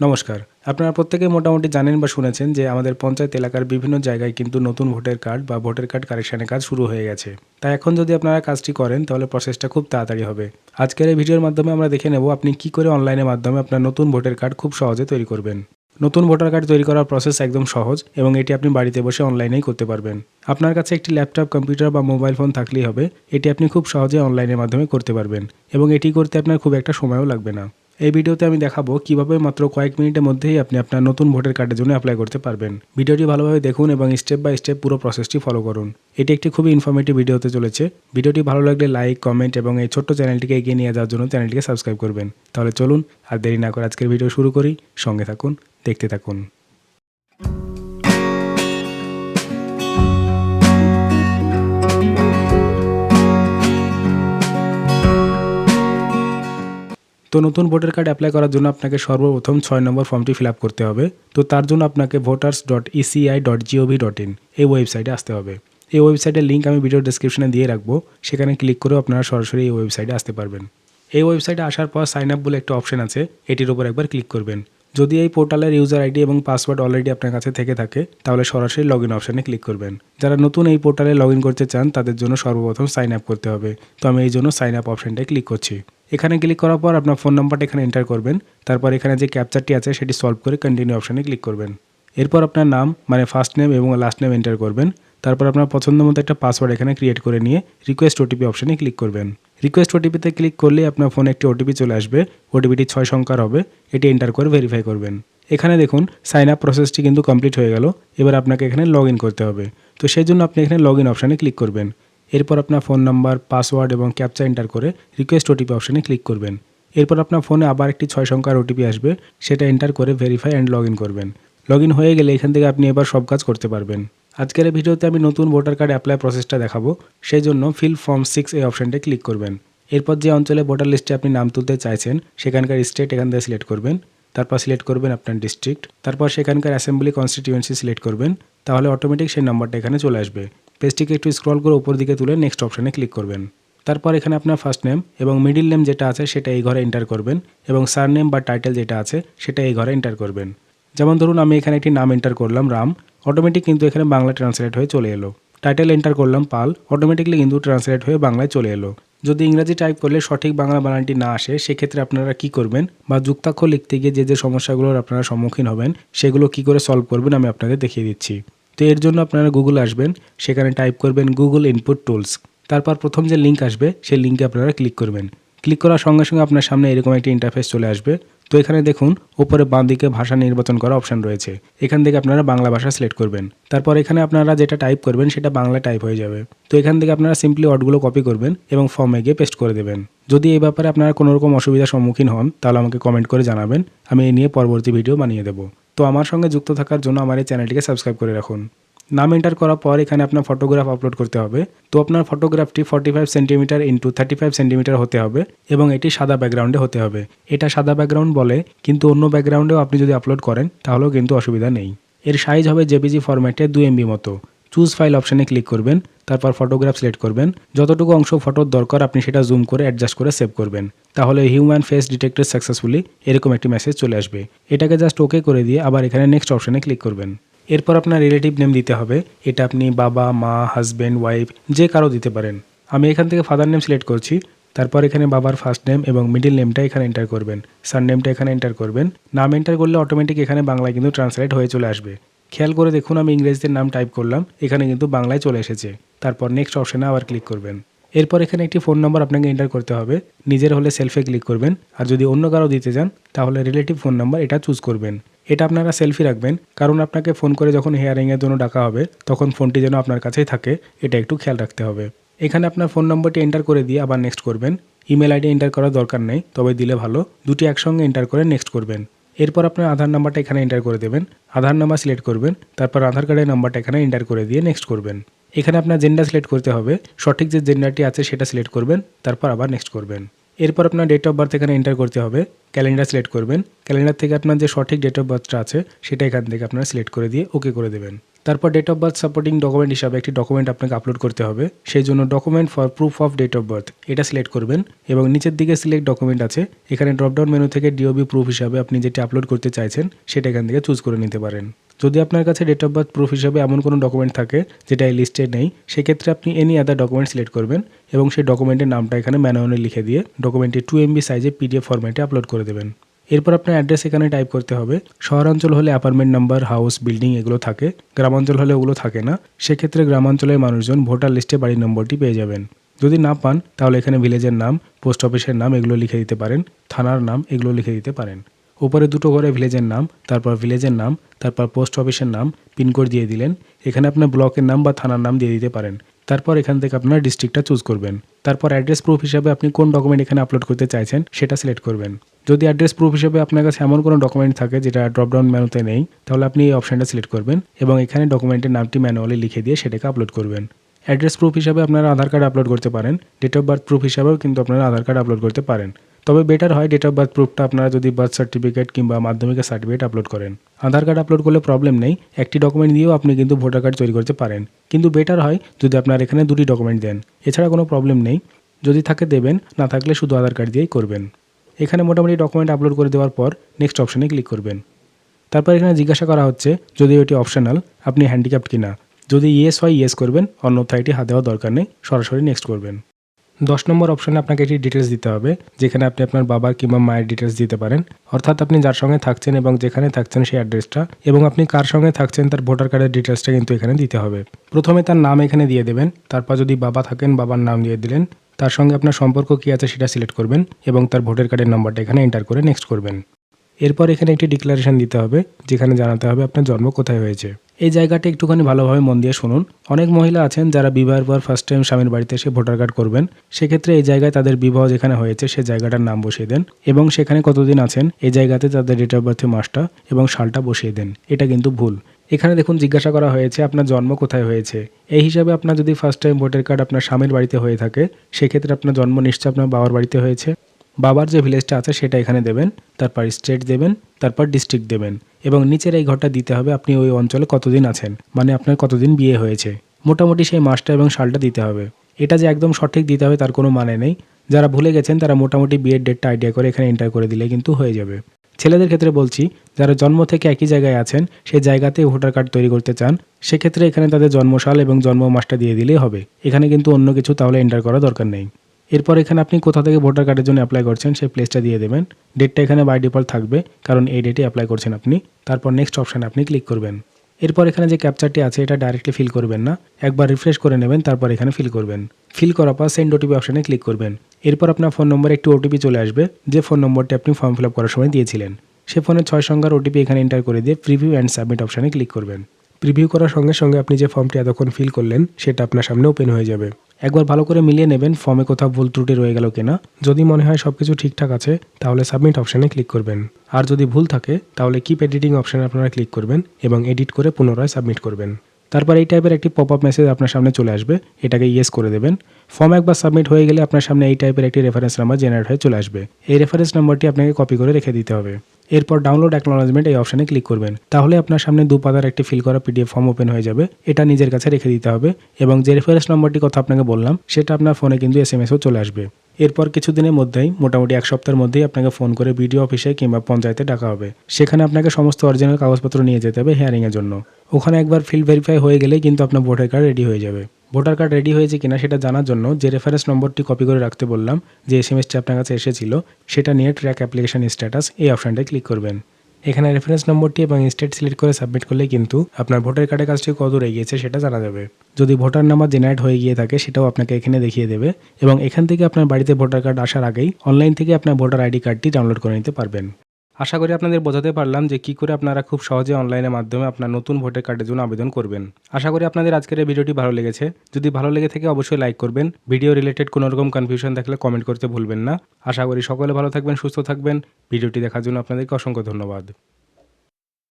নমস্কার। আপনারা প্রত্যেকে মোটামুটি জানেন বা শুনেছেন যে আমাদের পঞ্চায়েত এলাকার বিভিন্ন জায়গায় কিন্তু নতুন ভোটার কার্ড বা ভোটার কার্ড কারেকশানের কাজ শুরু হয়ে গেছে। তাই এখন যদি আপনারা কাজটি করেন, তাহলে প্রসেসটা খুব তাড়াতাড়ি হবে। আজকের এই ভিডিওর মাধ্যমে আমরা দেখে নেব আপনি কি করে অনলাইনের মাধ্যমে আপনার নতুন ভোটার কার্ড খুব সহজে তৈরি করবেন। নতুন ভোটার কার্ড তৈরি করার প্রসেস একদম সহজ এবং এটি আপনি বাড়িতে বসে অনলাইনেই করতে পারবেন। আপনার কাছে একটি ল্যাপটপ কম্পিউটার বা মোবাইল ফোন থাকলেই হবে। এটি আপনি খুব সহজে অনলাইনের মাধ্যমে করতে পারবেন এবং এটি করতে আপনার খুব একটা সময়ও লাগবে না। এই ভিডিওতে আমি দেখাবো কীভাবে মাত্র কয়েক মিনিটের মধ্যেই আপনি আপনার নতুন ভোটার কার্ডের জন্য অ্যাপ্লাই করতে পারবেন। ভিডিওটি ভালোভাবে দেখুন এবং স্টেপ বাই স্টেপ পুরো প্রসেসটি ফলো করুন। এটি একটি খুবই ইনফরমেটিভ ভিডিও হতে চলেছে। ভিডিওটি ভালো লাগলে লাইক কমেন্ট এবং এই ছোট্ট চ্যানেলটিকে এগিয়ে নিয়ে যাওয়ার জন্য চ্যানেলটিকে সাবস্ক্রাইব করবেন। তাহলে চলুন আর দেরি না করে আজকের ভিডিও শুরু করি। সঙ্গে থাকুন, দেখতে থাকুন। তো নতুন ভোটার কার্ড অ্যাপ্লাই করার জন্য আপনাকে সর্বপ্রথম ছয় নম্বর ফর্মটি ফিল করতে হবে। তো তার জন্য আপনাকে voters dot ECI dot GOV dot in এই ওয়েবসাইটে আসতে হবে। এই ওয়েবসাইটের লিঙ্ক আমি ভিডিও ডিসক্রিপশনে দিয়ে রাখব। সেখানে ক্লিক করেও আপনারা সরাসরি এই ওয়েবসাইটে আসতে পারবেন। এই ওয়েবসাইটে আসার পর সাইন আপ বলে একটা অপশন আছে, এটির উপর একবার ক্লিক করবেন। যদি এই পোর্টালের ইউজার আইডি এবং পাসওয়ার্ড অলরেডি আপনার কাছে থেকে থাকে, তাহলে সরাসরি লগ ইন অপশানে ক্লিক করবেন। যারা নতুন এই পোর্টালে লগ ইন করতে চান, তাদের জন্য সর্বপ্রথম সাইন আপ করতে হবে। তো আমি এই জন্য সাইন আপ অপশানটায় ক্লিক করছি। এখানে ক্লিক করার পর আপনার ফোন নাম্বারটা এখানে এন্টার করবেন। তারপর এখানে যে ক্যাপচারটি আছে সেটি সলভ করে কন্টিনিউ অপশানে ক্লিক করবেন। এরপর আপনার নাম মানে ফার্স্ট নেম এবং লাস্ট নেম এন্টার করবেন। তারপর আপনার পছন্দ মতো একটা পাসওয়ার্ড এখানে ক্রিয়েট করে নিয়ে রিকোয়েস্ট ওটিপি অপশানে ক্লিক করবেন। রিকোয়েস্ট ওটিপিতে ক্লিক করলে আপনার ফোনে একটি ওটিপি চলে আসবে। ওটিপিটি ছয় সংখ্যার হবে। এটি এন্টার করে ভেরিফাই করবেন। এখানে দেখুন সাইন আপ প্রসেসটি কিন্তু কমপ্লিট হয়ে গেল। এবার আপনাকে এখানে লগ করতে হবে। তো সেই জন্য আপনি এখানে লগ ইন অপশানে ক্লিক করবেন। এরপর আপনার ফোন নাম্বার, পাসওয়ার্ড এবং ক্যাপচা এন্টার করে রিকোয়েস্ট ওটিপি অপশানে ক্লিক করবেন। এরপর আপনার ফোনে আবার একটি ছয় সংখ্যার ওটিপি আসবে, সেটা এন্টার করে ভেরিফাই অ্যান্ড লগ করবেন। লগ হয়ে গেলে এখান থেকে আপনি এবার সব কাজ করতে পারবেন। আজকের এই ভিডিওতে আমি নতুন ভোটার কার্ড অ্যাপ্লাই প্রসেসটা দেখাবো সেই জন্য ফিল ফর্ম সিক্স এই অপশানটা ক্লিক করবেন। এরপর যে অঞ্চলে ভোটার লিস্টে আপনি নাম তুলতে চাইছেন, সেখানকার স্টেট এখান থেকে সিলেক্ট করবেন। তারপর সিলেক্ট করবেন আপনার ডিস্ট্রিক্ট তারপর সেখানকার অ্যাসেম্বলি কনস্টিটিউয়েন্সি সিলেক্ট করবেন, তাহলে অটোমেটিক সেই নাম্বারটা এখানে চলে আসবে। পেজটিকে একটু স্ক্রল করে উপর দিকে তুলে নেক্সট অপশানে ক্লিক করবেন। তারপর এখানে আপনার ফার্স্ট নেম এবং মিডিল নেম যেটা আছে সেটা এই ঘরে এন্টার করবেন এবং সার নেম বা টাইটেল যেটা আছে সেটা এই ঘরে এন্টার করবেন। যেমন ধরুন আমি এখানে একটি নাম এন্টার করলাম, রাম অটোমেটিক কিন্তু এখানে বাংলা ট্রান্সলেট হয়ে চলে এলো। টাইটেল এন্টার করলাম, পাল অটোমেটিকলি কিন্তু ট্রান্সলেট হয়ে বাংলায় চলে এলো। যদি ইংরাজি টাইপ করলে সঠিক বাংলা বানানটি না আসে, সেক্ষেত্রে আপনারা কি করবেন বা যুক্তাক্ষর লিখতে গিয়ে যে যে সমস্যাগুলোর আপনারা সম্মুখীন হবেন, সেগুলো কি করে সলভ করবেন আমি আপনাদের দেখিয়ে দিচ্ছি। তো এর জন্য আপনারা গুগল আসবেন, সেখানে টাইপ করবেন গুগল ইনপুট টুলস তারপর প্রথম যে লিঙ্ক আসবে, সেই লিঙ্কে আপনারা ক্লিক করবেন। ক্লিক করার সঙ্গে সঙ্গে আপনার সামনে এরকম একটি ইন্টারফেস চলে আসবে। তো এখানে দেখুন, উপরে বাঁ দিকে ভাষা নির্বাচন করা অপশন রয়েছে। এখান থেকে আপনারা বাংলা ভাষা সিলেক্ট করবেন। তারপর এখানে আপনারা যেটা টাইপ করবেন, সেটা বাংলা টাইপ হয়ে যাবে। তো এখান থেকে আপনারা সিম্পলি ওয়ার্ডগুলো কপি করবেন এবং ফর্মে গিয়ে পেস্ট করে দেবেন। যদি এই ব্যাপারে আপনারা কোনোরকম অসুবিধার সম্মুখীন হন, তাহলে আমাকে কমেন্ট করে জানাবেন। আমি এই নিয়ে পরবর্তী ভিডিও বানিয়ে দেবো। তো আমার সঙ্গে যুক্ত থাকার জন্য আমার এই চ্যানেলটিকে সাবস্ক্রাইব করে রাখুন। নাম এন্টার করার পর এখানে আপনার ফটোগ্রাফ আপলোড করতে হবে। তো আপনার ফটোগ্রাফটি forty five centimetre into thirty five centimetre হতে হবে এবং এটি সাদা ব্যাকগ্রাউন্ডে হতে হবে। এটা সাদা ব্যাকগ্রাউন্ড বলে, কিন্তু অন্য ব্যাকগ্রাউন্ডেও আপনি যদি আপলোড করেন, তাহলেও কিন্তু অসুবিধা নেই। এর সাইজ হবে জেপিজি ফরম্যাটে দুই এমবি মতো। চুজ ফাইল অপশানে ক্লিক করবেন। তারপর ফটোগ্রাফ সিলেক্ট করবেন। যতটুকু অংশ ফটোর দরকার, আপনি সেটা জুম করে অ্যাডজাস্ট করে সেভ করবেন। তাহলে হিউম্যান ফেস ডিটেক্টেড সাকসেসফুলি এরকম একটি মেসেজ চলে আসবে। এটাকে জাস্ট ওকে করে দিয়ে আবার এখানে নেক্সট অপশানে ক্লিক করবেন। এরপর আপনার রিলেটিভ নেম দিতে হবে। এটা আপনি বাবা, মা হাজব্যান্ড ওয়াইফ যে কারও দিতে পারেন। আমি এখান থেকে ফাদার নেম সিলেক্ট করছি। তারপর এখানে বাবার ফার্স্ট নেম এবং মিডিল নেমটা এখানে এন্টার করবেন। সার নেমটা এখানে এন্টার করবেন। নাম এন্টার করলে অটোমেটিক এখানে বাংলায় কিন্তু ট্রান্সলেট হয়ে চলে আসবে। খেয়াল করে দেখুন, আমি ইংরেজিতে নাম টাইপ করলাম, এখানে কিন্তু বাংলায় চলে এসেছে। তারপর নেক্সট অপশানে আবার ক্লিক করবেন। এরপর এখানে একটি ফোন নম্বর আপনাকে এন্টার করতে হবে। নিজের হলে সেলফে ক্লিক করবেন। আর যদি অন্য কারও দিতে চান, তাহলে রিলেটিভ ফোন নাম্বার এটা চুজ করবেন। এটা আপনারা সেলফি রাখবেন। কারণ আপনাকে ফোন করে যখন হেয়ারিংয়ের জন্য ডাকা হবে, তখন ফোনটি যেন আপনার কাছেই থাকে, এটা একটু খেয়াল রাখতে হবে। এখানে আপনার ফোন নম্বরটি এন্টার করে দিয়ে আবার নেক্সট করবেন। ইমেল আইডি এন্টার করার দরকার নেই, তবে দিলে ভালো। দুটি একসঙ্গে এন্টার করে নেক্সট করবেন। এরপর আপনার আধার নাম্বারটা এখানে এন্টার করে দেবেন। আধার নাম্বার সিলেক্ট করবেন, তারপর আধার কার্ডের নাম্বারটা এখানে এন্টার করে দিয়ে নেক্সট করবেন। এখানে আপনার জেন্ডার সিলেক্ট করতে হবে, সঠিক যে জেন্ডারটি আছে সেটা সিলেক্ট করবেন, তারপর আবার নেক্সট করবেন। এরপর আপনার ডেট অফ বার্থ এখানে এন্টার করতে হবে ক্যালেন্ডার সিলেক্ট করবেন। ক্যালেন্ডার থেকে আপনার যে সঠিক ডেট অফ বার্থটা আছে, সেটা এখান থেকে আপনারা সিলেক্ট করে দিয়ে ওকে করে দেবেন। তারপর date of birth supporting document হিসাবে একটি ডকুমেন্ট আপনাকে আপলোড করতে হবে। সেই জন্য document for proof of date of birth এটা সিলেক্ট করবেন এবং নিচের দিকে সিলেক্ট ডকুমেন্ট আছে। এখানে ড্রপডাউন মেনু থেকে ডিওবি প্রুফ হিসাবে আপনি যেটি আপলোড করতে চাইছেন, সেটা এখান থেকে চুজ করে নিতে পারেন। যদি আপনার কাছে ডেট অফ বার্থ প্রুফ হিসাবে এমন কোনো ডকুমেন্ট থাকে, যেটা এই লিস্টে নেই, সেক্ষেত্রে আপনি এনি আদার ডকুমেন্ট সিলেক্ট করবেন এবং সেই ডকুমেন্টের নামটা এখানে ম্যানুয়ালি লিখে দিয়ে ডকুমেন্টটি টু এমবি সাইজে পিডিএফ ফরম্যাটে আপলোড করে দেবেন। এরপর আপনার অ্যাড্রেস এখানে টাইপ করতে হবে। শহরাঞ্চল হলে অ্যাপার্টমেন্ট নাম্বার হাউস বিল্ডিং এগুলো থাকে। গ্রামাঞ্চল হলে ওগুলো থাকে না। সেক্ষেত্রে গ্রামাঞ্চলের মানুষজন ভোটার লিস্টে বাড়ির নম্বরটি পেয়ে যাবেন। যদি না পান, তাহলে এখানে ভিলেজের নাম পোস্ট অফিসের নাম এগুলো লিখে দিতে পারেন। থানার নাম এগুলো লিখে দিতে পারেন। উপরে দুটো ঘরে ভিলেজের নাম, তারপর ভিলেজের নাম, তারপর পোস্ট অফিসের নাম পিনকোড দিয়ে দিলেন। এখানে আপনার ব্লকের নাম বা থানার নাম দিয়ে দিতে পারেন। তারপর এখান থেকে আপনার ডিস্ট্রিক্টটা চুজ করবেন। তারপর অ্যাড্রেস প্রুফ হিসাবে আপনি কোন ডকুমেন্ট এখানে আপলোড করতে চাইছেন সেটা সিলেক্ট করবেন। যদি অ্যাড্রেস প্রুফ হিসেবে আপনার কাছে এমন কোনো ডকুমেন্ট থাকে যেটা ড্রপডাউন মেনুতে নেই, তাহলে আপনি এই অপশানটা সিলেক্ট করবেন এবং এখানে ডকুমেন্টের নামটি ম্যানুয়ালি লিখে দিয়ে সেটাকে আপলোড করবেন। অ্যাড্রেস প্রুফ হিসাবে আপনারা আধার কার্ড আপলোড করতে পারেন ডেট অফ বার্থ প্রুফ হিসাবেও কিন্তু আপনারা আধার কার্ড আপলোড করতে পারেন। তবে বেটার হয় ডেট অফ বার্থ প্রুফটা আপনারা যদি বার্থ সার্টিফিকেট কিংবা মাধ্যমিকের সার্টিফিকেট আপলোড করেন। আধার কার্ড আপলোড করলে প্রবলেম নেই, একটি ডকুমেন্ট দিয়েও আপনি কিন্তু ভোটার কার্ড তৈরি করতে পারেন। কিন্তু বেটার হয় যদি আপনার এখানে দুটি ডকুমেন্ট দেন, এছাড়া কোনো প্রবলেম নেই। যদি থাকে দেবেন, না থাকলে শুধু আধার কার্ড দিয়েই করবেন। এখানে মোটামুটি ডকুমেন্ট আপলোড করে দেওয়ার পর নেক্সট অপশানে ক্লিক করবেন। তারপর এখানে জিজ্ঞাসা করা হচ্ছে, যদি এটি অপশনাল আপনি হ্যান্ডিক্যাপ্ট কিনা? যদি ইয়েস হয় ইয়েস করবেন অন্যথায় এটি হাত দেওয়ার দরকার নেই, সরাসরি নেক্সট করবেন। দশ নম্বর অপশানে আপনাকে একটি ডিটেলস দিতে হবে, যেখানে আপনি আপনার বাবার কিংবা মায়ের ডিটেলস দিতে পারেন। অর্থাৎ আপনি যার সঙ্গে থাকছেন এবং যেখানে থাকছেন সেই অ্যাড্রেসটা এবং আপনি কার সঙ্গে থাকছেন তার ভোটার কার্ডের ডিটেলসটা কিন্তু এখানে দিতে হবে। প্রথমে তার নাম এখানে দিয়ে দেবেন, তারপর যদি বাবা থাকেন, বাবার নাম দিয়ে দিলেন, তার সঙ্গে আপনার সম্পর্ক কী আছে সেটা সিলেক্ট করবেন এবং তার ভোটার কার্ডের নম্বরটা এখানে এন্টার করে নেক্সট করবেন। এরপর এখানে একটি ডিক্লারেশন দিতে হবে, যেখানে জানাতে হবে আপনার জন্ম কোথায় হয়েছে। এই জায়গাটা একটুখানি ভালোভাবে মন দিয়ে শুনুন। অনেক মহিলা আছেন যারা বিবাহের পর ফার্স্ট টাইম স্বামীর বাড়িতে এসে ভোটার কার্ড করবেন। সেক্ষেত্রে এই জায়গায় তাদের বিবাহ যেখানে হয়েছে, সে জায়গাটার নাম বসিয়ে দেন এবং সেখানে কতদিন আছেন, এই জায়গাতে তাদের ডেট অফ বার্থের মাসটা এবং সালটা বসিয়ে দেন। এটা কিন্তু ভুল। এখানে দেখুন, জিজ্ঞাসা করা হয়েছে, আপনার জন্ম কোথায় হয়েছে? এই হিসাবে আপনার যদি ফার্স্ট টাইম ভোটার কার্ড আপনার স্বামীর বাড়িতে হয়ে থাকে, সেক্ষেত্রে আপনার জন্ম নিশ্চয় আপনার বাবার বাড়িতে হয়েছে। বাবার যে ভিলেজটা আছে সেটা এখানে দেবেন, তারপর স্টেট দেবেন, তারপর ডিস্ট্রিক্ট দেবেন এবং নিচের এই ঘরটা দিতে হবে আপনি ওই অঞ্চলে কতদিন আছেন মানে আপনার কতদিন বিয়ে হয়েছে। মোটামুটি সেই মাসটা এবং সালটা দিতে হবে। এটা যে একদম সঠিক দিতে হবে তার কোনো মানে নেই। যারা ভুলে গেছেন তারা মোটামুটি বিয়ের ডেটটা আইডিয়া করে এখানে এন্টার করে দিলে কিন্তু হয়ে যাবে। ছেলেদের ক্ষেত্রে বলছি, যারা জন্ম থেকে একই জায়গায় আছেন, সেই জায়গাতে ভোটার কার্ড তৈরি করতে চান, সেক্ষেত্রে এখানে তাদের জন্মসাল এবং জন্ম মাসটা দিয়ে দিলেই হবে। এখানে কিন্তু অন্য কিছু তাহলে এন্টার করা দরকার নেই। এরপর এখানে আপনি কোথা থেকে ভোটার কার্ডের জন্য অ্যাপ্লাই করছেন সেই প্লেসটা দিয়ে দেবেন। ডেটটা এখানে বাই ডিফল্ট থাকবে, কারণ এই ডেটে অ্যাপ্লাই করছেন আপনি। তারপর নেক্সট অপশানে আপনি ক্লিক করবেন। এরপর এখানে যে ক্যাপচারটি আছে, এটা ডাইরেক্টলি ফিল করবেন না। একবার রিফ্রেশ করে নেবেন, তারপর এখানে ফিল করবেন। ফিল করার পর সেন্ড ওটিপি অপশানে ক্লিক করবেন। এরপর আপনার ফোন নম্বরে একটি ওটিপি চলে আসবে, যে ফোন নম্বরটি আপনি ফর্ম ফিল আপ করার সময় দিয়েছিলেন। সে ফোনে ছয় সংখ্যার ওটিপি এখানে এন্টার করে দিয়ে প্রিভিউ অ্যান্ড সাবমিট অপশানে ক্লিক করবেন। প্রিভিউ করার সঙ্গে সঙ্গে আপনি যে ফর্মটি এতক্ষণ ফিল করলেন, সেটা আপনার সামনে ওপেন হয়ে যাবে। একবার ভালো করে মিলিয়ে নেবেন ফর্মে কোথাও ভুল ত্রুটি রয়ে গেল কিনা। যদি মনে হয় সব কিছু ঠিকঠাক আছে, তাহলে সাবমিট অপশানে ক্লিক করবেন। আর যদি ভুল থাকে, তাহলে কিপ এডিটিং অপশানে আপনারা ক্লিক করবেন এবং এডিট করে পুনরায় সাবমিট করবেন। তারপর এই টাইপের একটি পপ আপ মেসেজ আপনার সামনে চলে আসবে। এটাকে ইয়েস করে দেবেন। ফর্ম একবার সাবমিট হয়ে গেলে আপনার সামনে এই টাইপের একটি রেফারেন্স নাম্বার জেনারেট হয়ে চলে আসবে। এই রেফারেন্স নাম্বারটি আপনাকে কপি করে রেখে দিতে হবে। এরপর ডাউনলোড অ্যাকনোলজমেন্ট এই অপশানে ক্লিক করবেন। তাহলে আপনার সামনে দু পাতার একটি ফিল করা পিডিএফ ফর্ম ওপেন হয়ে যাবে। এটা নিজের কাছে রেখে দিতে হবে এবং যে রেফারেন্স নম্বরটির কথা আপনাকে বললাম, সেটা আপনার ফোনে কিন্তু এস এম এসও চলে আসবে। এরপর কিছুদিনের মধ্যেই, মোটামুটি এক সপ্তাহের মধ্যেই আপনাকে ফোন করে বিডিও অফিসে কিংবা পঞ্চায়েতে ডাকা হবে। সেখানে আপনাকে সমস্ত অরিজিনাল কাগজপত্র নিয়ে যেতে হবে হিয়ারিংয়ের জন্য। ওখানে একবার ফিল ভেরিফাই হয়ে গেলেই কিন্তু আপনার ভোটার কার্ড রেডি হয়ে যাবে। ভোটার কার্ড রেডি হয়েছে কিনা সেটা জানার জন্য যে রেফারেন্স নম্বরটি কপি করে রাখতে বললাম, যে এস এম এসটি আপনার কাছে এসেছিল, সেটা নিয়ে ট্র্যাক অ্যাপ্লিকেশন স্ট্যাটাস এই অপশানটায় ক্লিক করবেন। এখানে রেফারেন্স নম্বরটি এবং স্টেট সিলেক্ট করে সাবমিট করলে কিন্তু আপনার ভোটার কার্ডের কাজটি কত দূর এগিয়েছে সেটা জানা যাবে। যদি ভোটার নাম্বার জেনারেট হয়ে গিয়ে থাকে, সেটাও আপনাকে এখানে দেখিয়ে দেবে এবং এখান থেকে আপনার বাড়িতে ভোটার কার্ড আসার আগেই অনলাইন থেকে আপনার ভোটার আইডি কার্ডটি ডাউনলোড করে নিতে পারবেন। আশা করি আপনাদের বোঝাতে পারলাম যে কি করে আপনারা খুব সহজে অনলাইনের মাধ্যমে আপনার নতুন ভোটার কার্ডের জন্য আবেদন করবেন। আশা করি আপনাদের আজকের এই ভিডিওটি ভালো লেগেছে। যদি ভালো লেগে থাকে অবশ্যই লাইক করবেন। ভিডিও রিলেটেড কোনো রকম কনফিউশন থাকলে কমেন্ট করতে ভুলবেন না। আশা করি সকলে ভালো থাকবেন, সুস্থ থাকবেন। ভিডিওটি দেখার জন্য আপনাদেরকে অসংখ্য ধন্যবাদ।